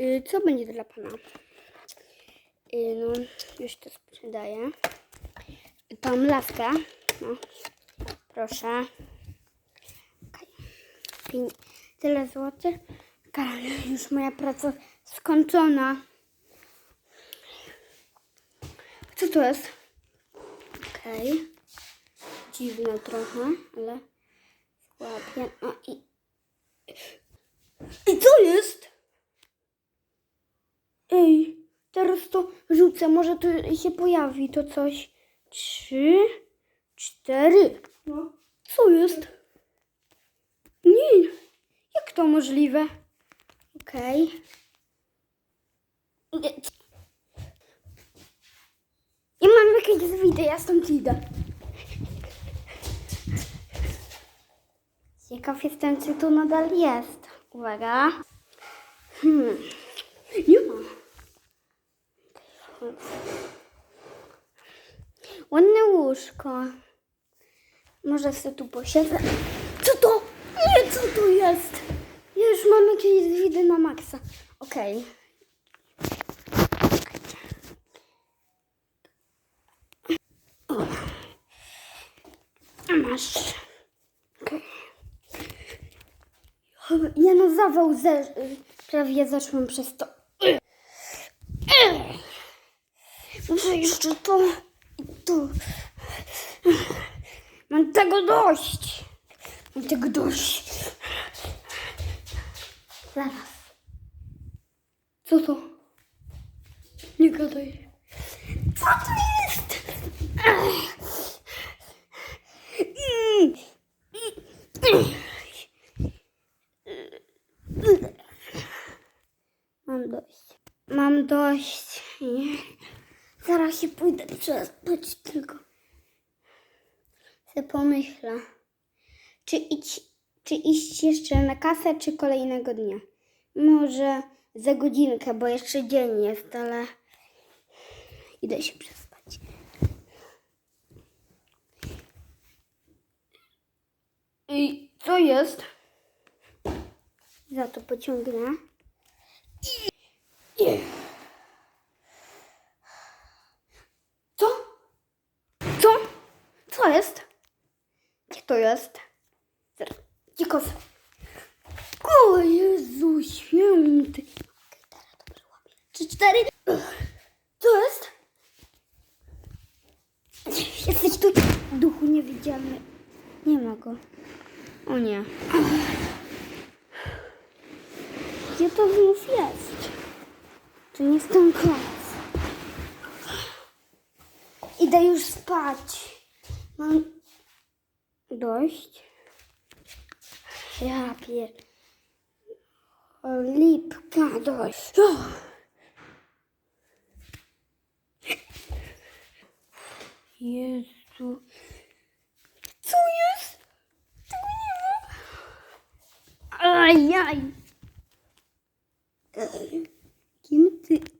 Y, Co będzie dla pana? Y, No, już to sprzedaję. Tą laskę. No, proszę. Tyle złotych. Już moja praca skończona. Co to jest? Okej. Dziwne trochę, ale ładnie. No. I co jest? Ej, teraz to rzucę, może tu się pojawi to coś. Trzy, cztery. No. Co jest? Nie, jak to możliwe? Okej. Nie. Ja mam jakieś zwidy, ja stąd idę. Ciekaw jestem, czy tu nadal jest. Uwaga. Hmm. Nie ma. Ładne łóżko. Może sobie tu posiedzę. Co to? Nie, co to jest? Ja już mam jakieś zwidy na maksa. Okej. Okay. Masz. Okej. Ja na zawał ze, prawie zeszłam przez to. Muszę jeszcze to i to. Mam tego dość. Mam tego dość. Zaraz. Co to? Nie gadaj. Co to jest? Mam dość. Mam dość. Zaraz się pójdę przespać tylko. Se pomyślę. Czy, idź, czy iść jeszcze na kasę, czy kolejnego dnia? Może za godzinkę, bo jeszcze dzień jest, ale idę się przespać. I co jest? Za to pociągnę. Co? Co? Co jest? Gdzie to jest? Kosa? O Jezu święty. Okej, teraz dobrze łapię. Trzy, cztery. Co jest? Jesteś tu, duchu niewidzialny. Nie ma go. O nie. Gdzie to znów jest? To nie jest ten koniec. Idę już spać. Mam dość. Ja pier... Lipka dość. O. Jezu. Co jest? Tego nie ma. Ajaj. Kim ty